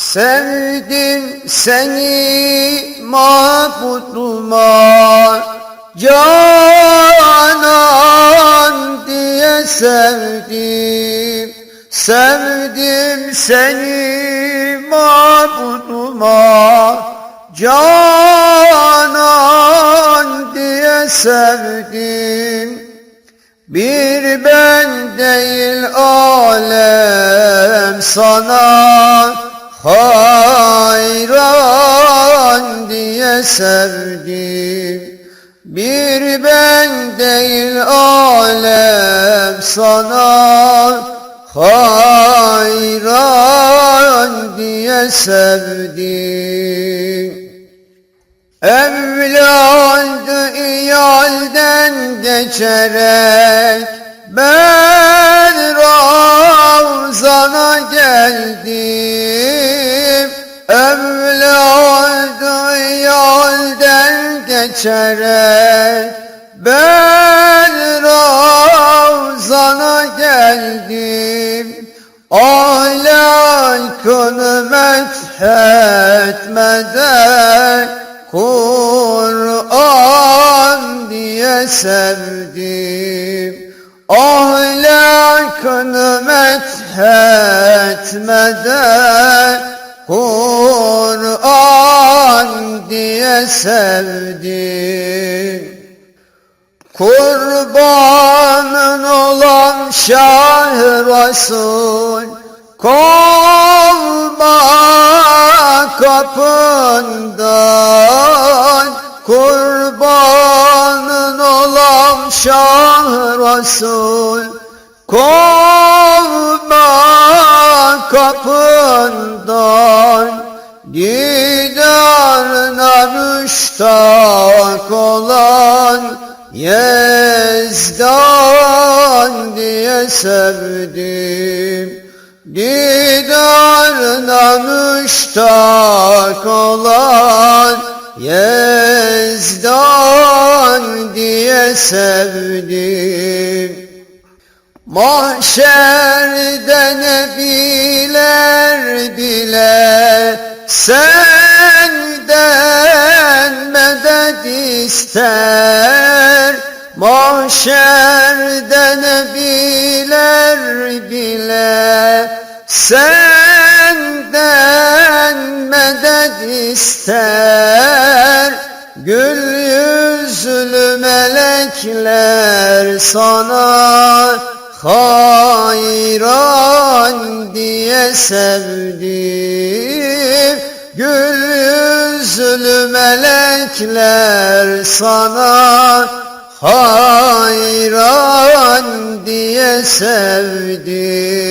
Sevdim seni mahputuma Canan diye sevdim. Sevdim seni mahputuma Canan diye sevdim. Bir ben değil alem sana sevdim. Bir ben değil alem sana hayran diye sevdim. Evladı iyalden geçerek ben Ravzan'a geldim geçerek ben Ravzan'a geldim. Ahlakını methetmeden Kur'an diye sevdim. Ahlakını methetmeden diye sevdim. Kurbanın olan Şah Resul Kovma kapından. Kurbanın olan Şah Resul Kovma kapından Didarına müştak olan Yezdan diye sevdim. Didarına müştak olan Yezdan diye sevdim. Mahşerde nebiler bile senden ister. Mahşerde nebiler bile. Senden medet ister. Gül yüzlü melekler sana hayran diye sevdim. Gül yüzlü melekler sana hayran diye sevdim